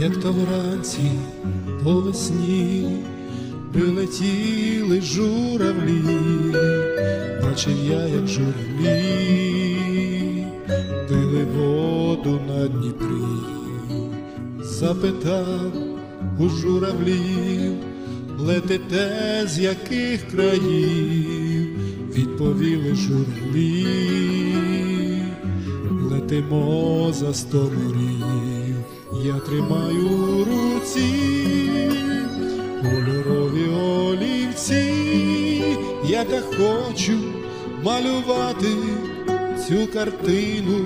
як то вранці по весні прилетіли журавлі, бачив я, як журавлі пили воду на Дніпрі, запитав у журавлів, летите з яких країв, відповіли журавлі, летимо за сто морів, я тримаю у руці кольорові олівці, я так хочу малювати цю картину,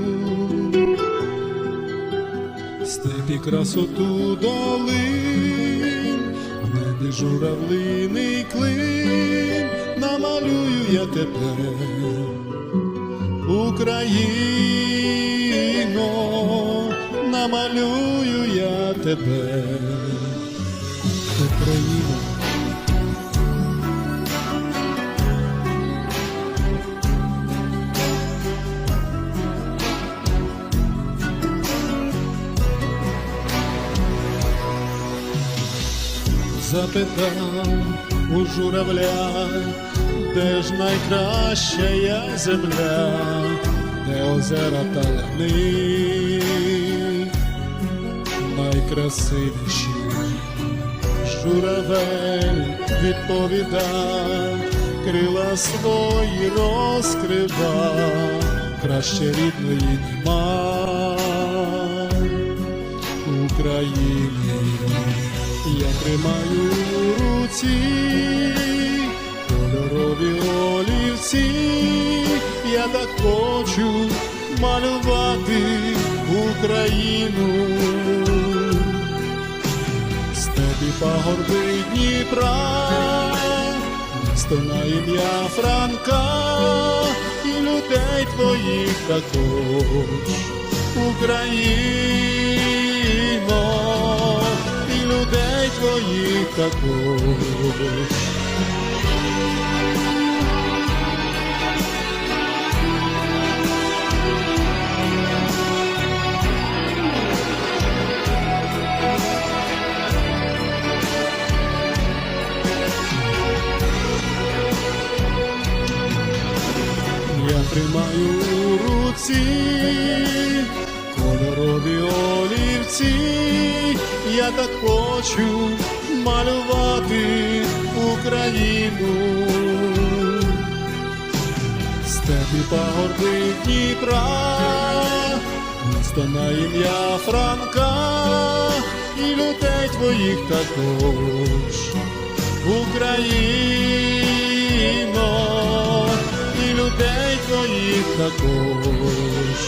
степі красоту долин, в небі журавлиний клин, намалюю я тебе, Україно, намалюю я тебе, Україно. запитав у журавля, де ж найкраща я земля, де озера та лани, найкрасивіші. Журавель відповідав, крила свої розкрива, краще рідної нема. України я тримаю у руці кольорові олівці, я так хочу малювати Україну, пагорби Дніпра, стона на ім'я Франка і людей твоїх також. Україно, і людей твоїх також. Тримаю у руці. Кольорові олівці, я так хочу малювати Україну, степі пагорби Дніпра, місто на ім'я Франка. І людей твоїх також, Україно, і людей твоїх також.